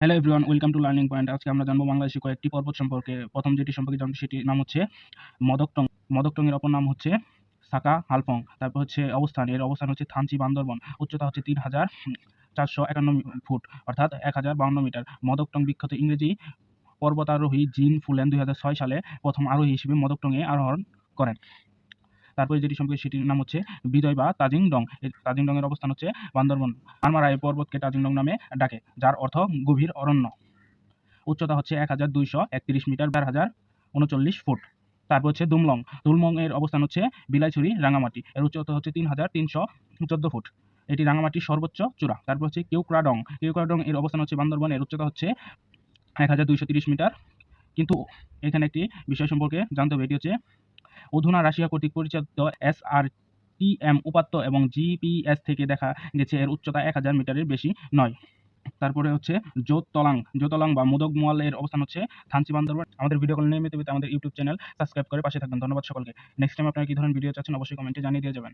Hello everyone welcome to learning point আজকে আমরা জানব বাংলাদেশের কয়েকটি পর্বত সম্পর্কে। প্রথম যেটি সম্পর্কে জানব সেটির নাম হচ্ছে মদকটং। মদকটং এর অপর নাম হচ্ছে সাকা হালফং। তারপর হচ্ছে অবস্থান, এর অবস্থান হচ্ছে থানচি বান্দরবন। উচ্চতা হচ্ছে তিন হাজার চারশো একান্ন ফুট, অর্থাৎ এক হাজার বাউন্ন মিটার। মদকটং বিখ্যাত ইংরেজি পর্বতারোহী জিন ফুলেন দুই হাজার ছয় সালে প্রথম আরোহী হিসেবে মদকটংয়ে আরোহণ করেন। তারপরে যেটি সম্পর্কে সেটির নাম হচ্ছে বিদয় বা তাজিং ডং। তাজিং ডং এর অবস্থান হচ্ছে বান্দরবন। আনমারা এই পর্বতকে তাজিং ডং নামে ডাকে, যার অর্থ গভীর অরণ্য। উচ্চতা হচ্ছে এক হাজার দুইশো একত্রিশ মিটার চার হাজার উনচল্লিশ ফুট। তারপর হচ্ছে দুমলং। দুমলং এর অবস্থান হচ্ছে বিলাইছড়ি, রাঙামাটি। এর উচ্চতা হচ্ছে তিন হাজার তিনশো চোদ্দ ফুট। এটি রাঙামাটির সর্বোচ্চ চূড়া। তারপর হচ্ছে কেউক্রাডং কেউক্রাডং এর অবস্থান হচ্ছে বান্দরবন। এর উচ্চতা হচ্ছে এক হাজার দুইশো তিরিশ মিটার। কিন্তু এখানে একটি বিষয় সম্পর্কে জানতে হবে। এটি হচ্ছে অধুনা রাশিয়া কর্তৃক পরিচালিত এস আর টিএম উপাত্ত এবং জিপিএস থেকে দেখা গেছে এর উচ্চতা এক হাজার মিটারের বেশি নয়। তারপরে হচ্ছে জোতলাং জোতলাং বা মোদক মোয়াল এর অবস্থান হচ্ছে থানচি বান্দরবান। আমাদের ভিডিও কল নিয়মিত আমাদের ইউটিউব চ্যানেল সাবস্ক্রাইব করে পাশে থাকবেন। ধন্যবাদ সকলকে। নেক্সট টাইম আপনারা কি ধরনের ভিডিও চাচ্ছেন, অবশ্যই কমেন্টে জানিয়ে দিয়ে যাবেন।